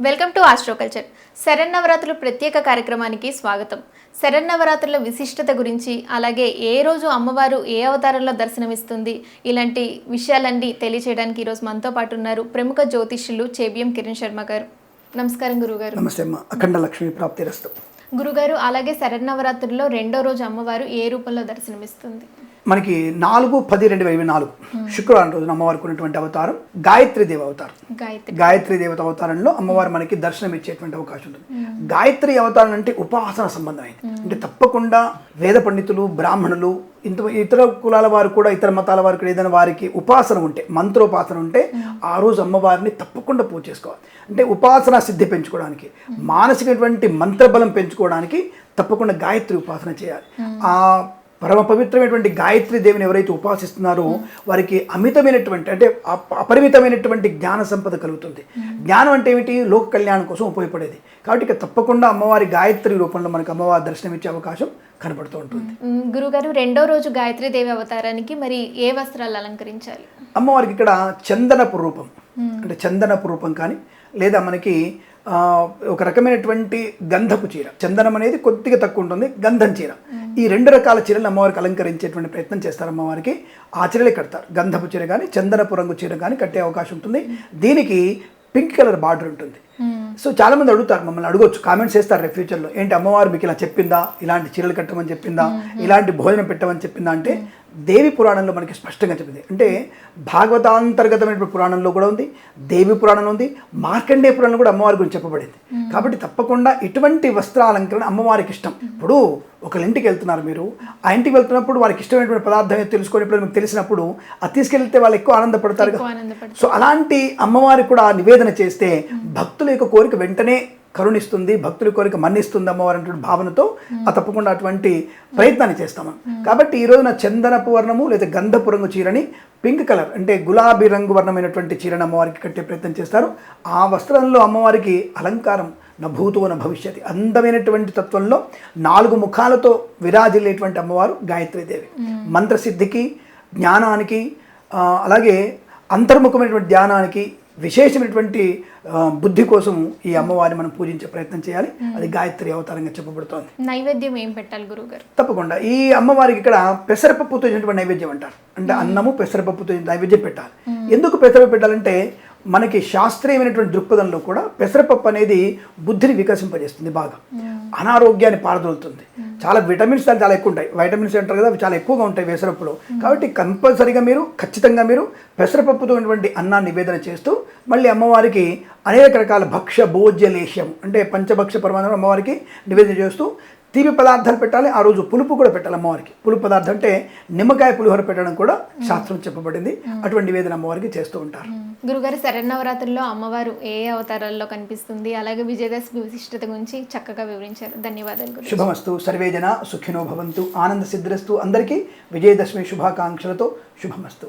Welcome to ఆస్ట్రోకల్చర్. శరన్నవరాత్రులు ప్రత్యేక కార్యక్రమానికి స్వాగతం. శరన్నవరాత్రుల విశిష్టత గురించి అలాగే ఏ రోజు అమ్మవారు ఏ అవతారంలో దర్శనమిస్తుంది ఇలాంటి విషయాలన్నీ తెలియచేయడానికి ఈరోజు మనతో పాటు ఉన్నారు ప్రముఖ జ్యోతిష్యులు చేబియం కిరణ్ శర్మ గారు. నమస్కారం గురుగారు. నమస్తే అఖండ లక్ష్మి ప్రాప్తిరస్తు. గురుగారు అలాగే శరన్నవరాత్రుల్లో రెండో రోజు అమ్మవారు ఏ రూపంలో దర్శనమిస్తుంది? మనకి నాలుగు పది రెండు వేల ఇరవై నాలుగు. శుక్రవారం రోజున అమ్మవారికి ఉన్నటువంటి అవతారం గాయత్రి దేవ అవతారం. గాయత్రి. దేవత అవతారంలో అమ్మవారు మనకి దర్శనం ఇచ్చేటువంటి అవకాశం ఉంటుంది. గాయత్రి అవతారం అంటే ఉపాసన సంబంధమైంది అంటే తప్పకుండా వేద పండితులు బ్రాహ్మణులు ఇంత ఇతర కులాల వారు కూడా ఇతర మతాల వారు కూడా ఏదైనా వారికి ఉపాసన ఉంటే మంత్రోపాసన ఉంటే ఆ రోజు అమ్మవారిని తప్పకుండా పూజ చేసుకోవాలి. అంటే ఉపాసన సిద్ధి పెంచుకోవడానికి మానసికటువంటి మంత్రబలం పెంచుకోవడానికి తప్పకుండా గాయత్రి ఉపాసన చేయాలి. ఆ పరమ పవిత్రమైనటువంటి గాయత్రి దేవిని ఎవరైతే ఉపాసిస్తున్నారో వారికి అమితమైనటువంటి అంటే అప- అపరిమితమైనటువంటి జ్ఞాన సంపద కలుగుతుంది. జ్ఞానం అంటే ఏమిటి? లోక కళ్యాణం కోసం ఉపయోగపడేది. కాబట్టి ఇక తప్పకుండా అమ్మవారి గాయత్రి రూపంలో మనకు అమ్మవారి దర్శనం ఇచ్చే అవకాశం కనబడుతూ ఉంటుంది. గురుగారు రెండో రోజు గాయత్రి దేవి అవతారానికి మరి ఏ వస్త్రాలు అలంకరించాలి? అమ్మవారికి ఇక్కడ చందనపు రూపం. అంటే చందనపు రూపం కానీ లేదా మనకి ఒక రకమైనటువంటి గంధపు చీర. చందనం అనేది కొద్దిగా తక్కువ ఉంటుంది గంధం చీర. ఈ రెండు రకాల చీరలు అమ్మవారికి అలంకరించేటువంటి ప్రయత్నం చేస్తారు అమ్మవారికి. ఆ చీరలే కడతారు. గంధపు చీర కానీ చందనపు రంగు చీర కానీ కట్టే అవకాశం ఉంటుంది. దీనికి పింక్ కలర్ బార్డర్ ఉంటుంది. సో చాలా మంది అడుగుతారు మమ్మల్ని అడగొచ్చు. కామెంట్స్ చేస్తారు రేపు ఫ్యూచర్లో. ఏంటి అమ్మవారు మీకు ఇలా చెప్పిందా? ఇలాంటి చీరలు కట్టమని చెప్పిందా? ఇలాంటి భోజనం పెట్టమని చెప్పిందా? అంటే దేవి పురాణంలో మనకి స్పష్టంగా చెప్పింది. అంటే భాగవతాంతర్గతమైన పురాణంలో కూడా ఉంది దేవి పురాణంలో ఉంది మార్కండే పురాణంలో కూడా అమ్మవారి గురించి చెప్పబడింది. కాబట్టి తప్పకుండా ఇటువంటి వస్త్రాలంకరణ అమ్మవారికి ఇష్టం. ఇప్పుడు ఒకళ్ళ ఇంటికి వెళ్తున్నారు మీరు ఆ ఇంటికి వెళ్తున్నప్పుడు వారికి ఇష్టమైనటువంటి పదార్థం ఏదో తెలుసుకొని ఇప్పుడు మీకు తెలిసినప్పుడు అది తీసుకెళ్తే వాళ్ళు. ఎక్కువ ఆనందపడతారు. సో అలాంటి అమ్మవారికి కూడా నివేదన చేస్తే భక్తుల యొక్క కోరిక వెంటనే కరుణిస్తుంది భక్తుల కోరిక మన్నిస్తుంది అమ్మవారి భావనతో ఆ తప్పకుండా అటువంటి ప్రయత్నాన్ని చేస్తాము కాబట్టి ఈ రోజున చందనపు వర్ణము లేదా గంధపు రంగు చీరని పింక్ కలర్ అంటే గులాబీ రంగు వర్ణమైనటువంటి చీరని అమ్మవారికి కట్టే ప్రయత్నం చేస్తారు. ఆ వస్త్రంలో అమ్మవారికి అలంకారం నా భూతో నా భవిష్యత్ అందమైనటువంటి తత్వంలో నాలుగు ముఖాలతో విరాజిల్లేటువంటి అమ్మవారు గాయత్రీదేవి మంత్రసిద్ధికి జ్ఞానానికి అలాగే అంతర్ముఖమైనటువంటి ధ్యానానికి విశేషమైనటువంటి బుద్ధి కోసం ఈ అమ్మవారిని మనం పూజించే ప్రయత్నం చేయాలి. అది గాయత్రి అవతారంగా చెప్పబడుతోంది. నైవేద్యం ఏం పెట్టాలి గురుగారు తప్పకుండా. ఈ అమ్మవారికి ఇక్కడ పెసరపప్పుతో చేసినటువంటి నైవేద్యం అంటారు. అంటే అన్నము పెసరపప్పుతో నైవేద్యం పెట్టాలి. ఎందుకు పెసరపప్పు పెట్టాలంటే మనకి శాస్త్రీయమైనటువంటి దృక్పథంలో కూడా పెసరపప్పు అనేది బుద్ధిని వికసింపజేస్తుంది బాగా. అనారోగ్యాన్ని పారదోలుతుంది. చాలా విటమిన్స్ దాంట్లో చాలా ఎక్కువ ఉంటాయి. వైటమిన్స్ అంటారు కదా అవి చాలా ఎక్కువగా ఉంటాయి పెసరపప్పులో కాబట్టి కంపల్సరీగా మీరు ఖచ్చితంగా మీరు పెసరపప్పుతో ఉన్నటువంటి అన్నాన్ని నివేదన చేస్తూ మళ్ళీ అమ్మవారికి అనేక రకాల భక్ష్య భోజ్య లేహ్యం అంటే పంచభక్ష పరమాణం అమ్మవారికి నివేదన చేస్తూ తీపి పదార్థాలు పెట్టాలి ఆ రోజు పులుపు కూడా పెట్టాలి అమ్మవారికి. పులుపు పదార్థం అంటే నిమ్మకాయ పులిహోర పెట్టడం కూడా శాస్త్రం చెప్పబడింది. అటువంటి నివేదన అమ్మవారికి చేస్తూ ఉంటారు. గురుగారు శరన్నవరాత్రుల్లో అమ్మవారు ఏ అవతారాల్లో కనిపిస్తుంది? అలాగే విజయదశమి విశిష్టత గురించి చక్కగా వివరించారు. ధన్యవాదాలు శుభమస్తు. సర్వేజన సుఖినో భవంతు. ఆనంద సిద్ధిరస్తు. అందరికీ విజయదశమి శుభాకాంక్షలతో శుభమస్తు.